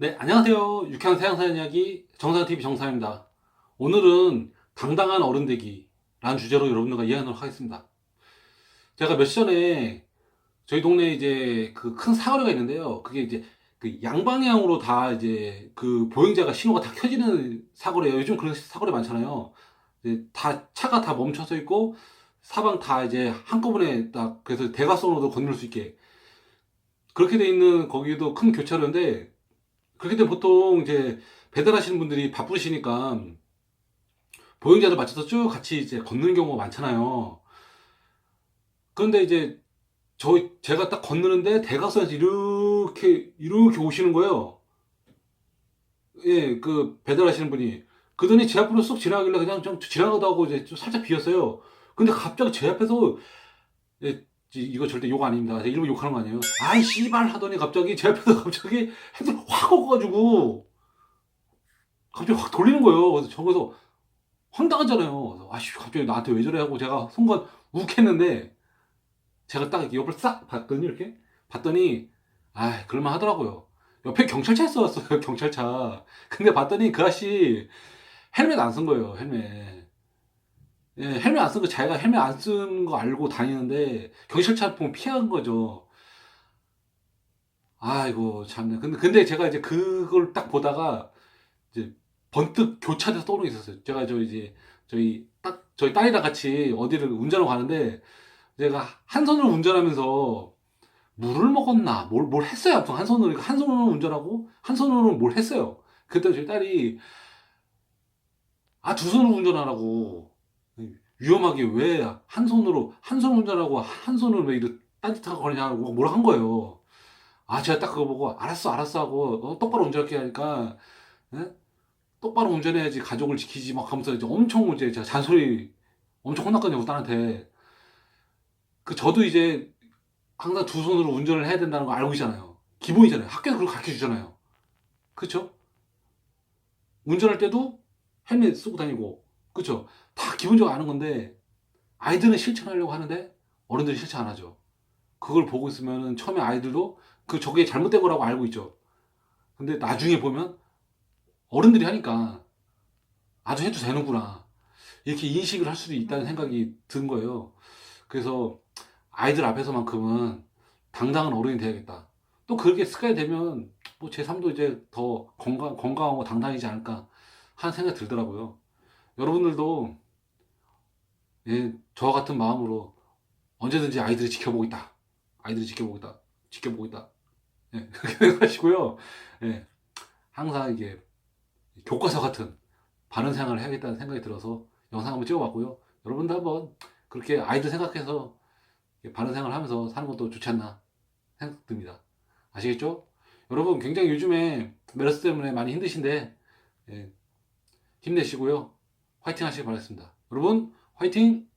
네, 안녕하세요. 유쾌한 세상사연 이야기 정상TV 정상입니다. 오늘은 당당한 어른 되기라는 주제로 여러분들과 이야기하도록 하겠습니다. 제가 며칠 전에 저희 동네에 이제 그 큰 사거리가 있는데요. 그게 이제 그 양방향으로 다 이제 그 보행자가 신호가 다 켜지는 사거리예요. 요즘 그런 사거리 많잖아요. 이제 다 차가 다 멈춰서 있고 사방 다 이제 한꺼번에 딱 그래서 대각선으로도 건널 수 있게 그렇게 돼 있는 거기도 큰 교차로인데 그렇게 되면 보통 이제 배달하시는 분들이 바쁘시니까 보행자들 맞춰서 쭉 같이 이제 걷는 경우가 많잖아요. 그런데 이제 저 제가 딱 건너는데 대각선에서 이렇게 이렇게 오시는 거예요. 예, 그 배달하시는 분이 그더니 제 앞으로 쏙 지나가길래 그냥 좀 지나가다고 이제 좀 살짝 비었어요. 근데 갑자기 제 앞에서 예, 이- 이거 절대 욕 아닙니다. 제가 일부러 욕하는 거 아니에요. 아이 씨발 하더니 갑자기 제 앞에서 갑자기 핸들 확 꺾어가지고 갑자기 확 돌리는 거예요. 그래서 저기서 황당하잖아요. 아씨 갑자기 나한테 왜 저래 하고 제가 순간 욱했는데 제가 딱 옆을 싹 봤더니 이렇게 봤더니 아 그럴만 하더라고요. 옆에 경찰차 있었어요. 경찰차. 근데 봤더니 그 아씨 헬멧 안 쓴 거예요. 헬멧. 예, 헬멧 안쓴거 자기가 헬멧 안쓴거 알고 다니는데 경찰차 보면 피한 거죠. 아이고 참네. 근데 근데 제가 이제 그걸 딱 보다가 이제 번뜩 교차돼서 떠오르게 있었어요. 제가 저 이제 저희 딱 저희 딸이랑 같이 어디를 운전하고 가는데 제가 한 손으로 운전하면서 물을 먹었나 뭘 뭘 했어요. 아무튼 한 손으로 그러니까 한 손으로 운전하고 한 손으로 뭘 했어요. 그때 저희 딸이 아 두 손으로 운전하라고 위험하게 왜 한 손으로 한 손 운전하고 한 손으로 왜 이렇게 딴짓하고 그러냐고 뭐라 한 거예요. 아 제가 딱 그거 보고 알았어 알았어 하고 어, 똑바로 운전할게 하니까 예? 똑바로 운전해야지 가족을 지키지 막 하면서 이제 엄청 이제 제가 잔소리 엄청 혼났거든요 딸한테. 그 저도 이제 항상 두 손으로 운전을 해야 된다는 거 알고 있잖아요. 기본이잖아요. 학교에서 그걸 가르쳐 주잖아요. 그쵸? 운전할 때도 헬멧 쓰고 다니고 그쵸 다 기본적으로 아는 건데 아이들은 실천하려고 하는데 어른들이 실천 안 하죠 그걸 보고 있으면은 처음에 아이들도 그 저게 잘못된 거라고 알고 있죠 근데 나중에 보면 어른들이 하니까 아주 해도 되는구나 이렇게 인식을 할 수도 있다는 생각이 든 거예요. 그래서 아이들 앞에서만큼은 당당한 어른이 돼야겠다. 또 그렇게 습관이 되면 뭐 제 삶도 이제 더 건강 건강하고 당당해지지 않을까 하는 생각이 들더라고요. 여러분들도 예, 저와 같은 마음으로 언제든지 아이들을 지켜보겠다. 아이들을 지켜보겠다. 지켜보겠다. 예, 그렇게 생각하시고요. 예, 항상 이게 교과서 같은 바른 생활을 해야겠다는 생각이 들어서 영상 한번 찍어봤고요. 여러분도 한번 그렇게 아이들 생각해서 바른 생활을 하면서 사는 것도 좋지 않나 생각됩니다. 아시겠죠? 여러분 굉장히 요즘에 메르스 때문에 많이 힘드신데 예, 힘내시고요. 화이팅 하시길 바라겠습니다. 여러분 화이팅!